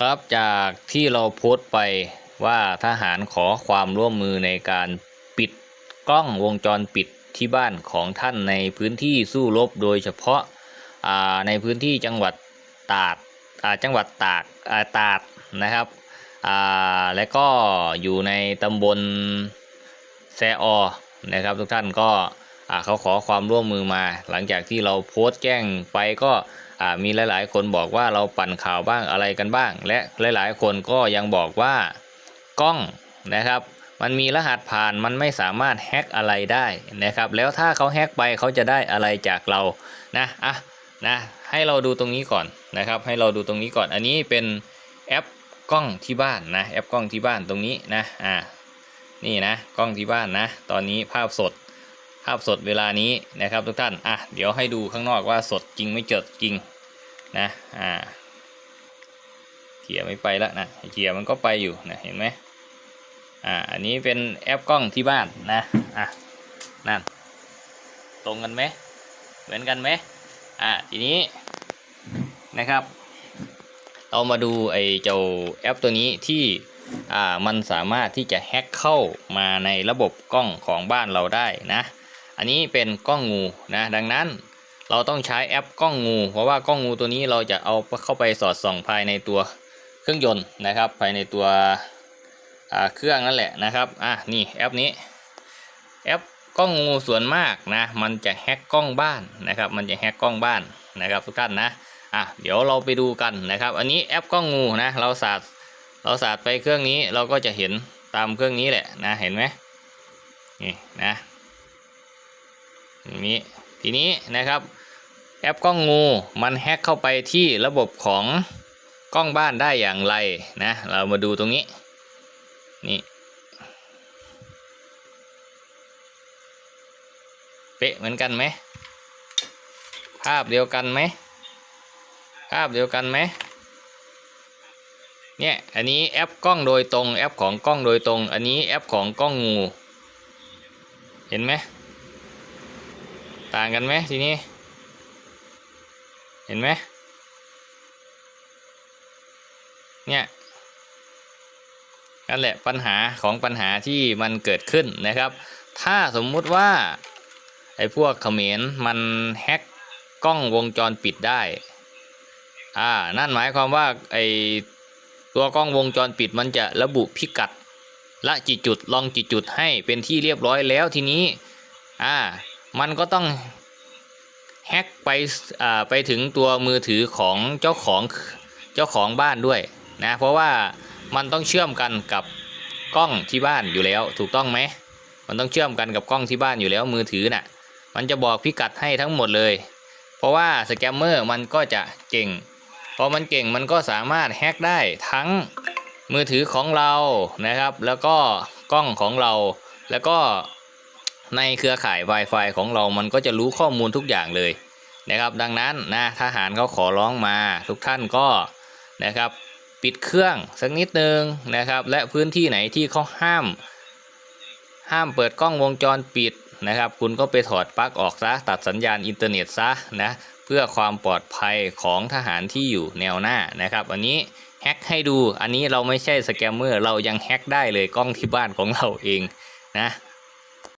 ครับจากที่เราโพสต์ไปว่าทหารขอความร่วมมือในการปิดกล้องวงจรปิดที่บ้านของท่านในพื้นที่สู้รบโดยเฉพาะาในพื้นที่จังหวัดตากอ่าจังหวัดตากาตาดนะครับและก็อยู่ในตำบลแซออนะครับทุกท่านก็เขาขอความร่วมมือมา หลังจากที่เราโพสต์แจ้งไปก็ มีหลาย ๆ คนบอกว่าเราปั่นข่าวบ้างอะไรกันบ้าง และหลาย ๆ คนก็ยังบอกว่ากล้องนะครับ มันมีรหัสผ่านมันไม่สามารถแฮ็กอะไรได้นะครับ แล้วถ้าเขาแฮ็กไปเขาจะได้อะไรจากเรานะอะนะให้เราดูตรงนี้ก่อนนะครับ ให้เราดูตรงนี้ก่อน อันนี้เป็นแอปกล้องที่บ้านนะแอปกล้องที่บ้านตรงนี้นะอ่านี่นะกล้องที่บ้านนะ ตอนนี้ภาพสด ภาพสดเวลานี้นะครับทุกท่าน อะ เดี๋ยวให้ดูข้างนอกว่าสดจริงไม่เจดจริงนะ อ่าเกียร์ไม่ไปแล้วนะเกียร์มันก็ไปอยู่นะเห็นไหมอ่า อันนี้เป็นแอปกล้องที่บ้านนะ อะ นั่น ตรงกันไหม เหมือนกันไหมอ่า ทีนี้นะครับ เรามาดูไอ้เจ้าแอปตัวนี้ที่อ่ามันสามารถที่จะแฮ็กเข้ามาในระบบกล้องของบ้านเราได้นะ อันนี้เป็นกล้องงูนะดังนั้นเราต้องใช้แอปกล้องงู เพราะว่ากล้องงูตัวนี้เราจะเอาเข้าไปสอดส่องภายในตัวเครื่องยนต์นะครับ ภายในตัวเครื่องนั่นแหละนะครับอะนี่แอปนี้แอปกล้องงูส่วนมากนะ มันจะแฮกกล้องบ้านนะครับ มันจะแฮกกล้องบ้านนะครับ ทุกท่านนะอะเดี๋ยวเราไปดูกันนะครับ อันนี้แอปกล้องงูนะเราสาดเราสาดไปเครื่องนี้เราก็จะเห็นตามเครื่องนี้แหละนะเห็นไหมนี่นะ อย่างนี้ทีนี้นะครับแอปกล้องงูมันแฮ็กเข้าไปที่ระบบของกล้องบ้านได้อย่างไรนะเรามาดูตรงนี้นี่เป๊ะเหมือนกันไหมภาพเดียวกันไหมภาพเดียวกันไหมเนี่ยอันนี้แอปกล้องโดยตรงแอปของกล้องโดยตรง อันนี้แอปของกล้องงู เห็นไหม ต่างกันไหมทีนี้ เห็นไหมเนี่ยนั่นแหละปัญหาของปัญหาที่มันเกิดขึ้นนะครับ ถ้าสมมุติว่าไอ้พวกเขมรมันแฮ็กกล้องวงจรปิดได้อ่านั่นหมายความว่าไอ้ตัวกล้องวงจรปิดมันจะระบุพิกัดละจิจุดลองจิจุดให้เป็นที่เรียบร้อยแล้วทีนี้อ่า มันก็ต้องแฮ็กไปอ่าไปถึงตัวมือถือของเจ้าของเจ้าของบ้านด้วยนะเพราะว่ามันต้องเชื่อมกันกับกล้องที่บ้านอยู่แล้ว ถูกต้องไหมมันต้องเชื่อมกันกับกล้องที่บ้านอยู่แล้วมือถือน่ะ มันจะบอกพิกัดให้ทั้งหมดเลย เพราะว่าสแกมเมอร์มันก็จะเก่งพอมันเก่งมันก็สามารถแฮ็กได้ทั้งมือถือของเรานะครับ แล้วก็กล้องของเราแล้วก็ ในเครือข่าย Wi-Fi ของเรามันก็จะรู้ข้อมูลทุกอย่างเลยนะครับ ดังนั้นนะทหารเขาขอร้องมาทุกท่านก็นะครับ ปิดเครื่องสักนิดนึงนะครับ และพื้นที่ไหนที่เขาห้าม ห้ามเปิดกล้องวงจรปิดนะครับ คุณก็ไปถอดปลั๊กออกซะตัดสัญญาณอินเทอร์เน็ตซะนะเพื่อความปลอดภัยของทหารที่อยู่แนวหน้านะครับ อันนี้แฮ็กให้ดูอันนี้เราไม่ใช่สแกมเมอร์เรายังแฮ็กได้เลยกล้องที่บ้านของเราเองนะ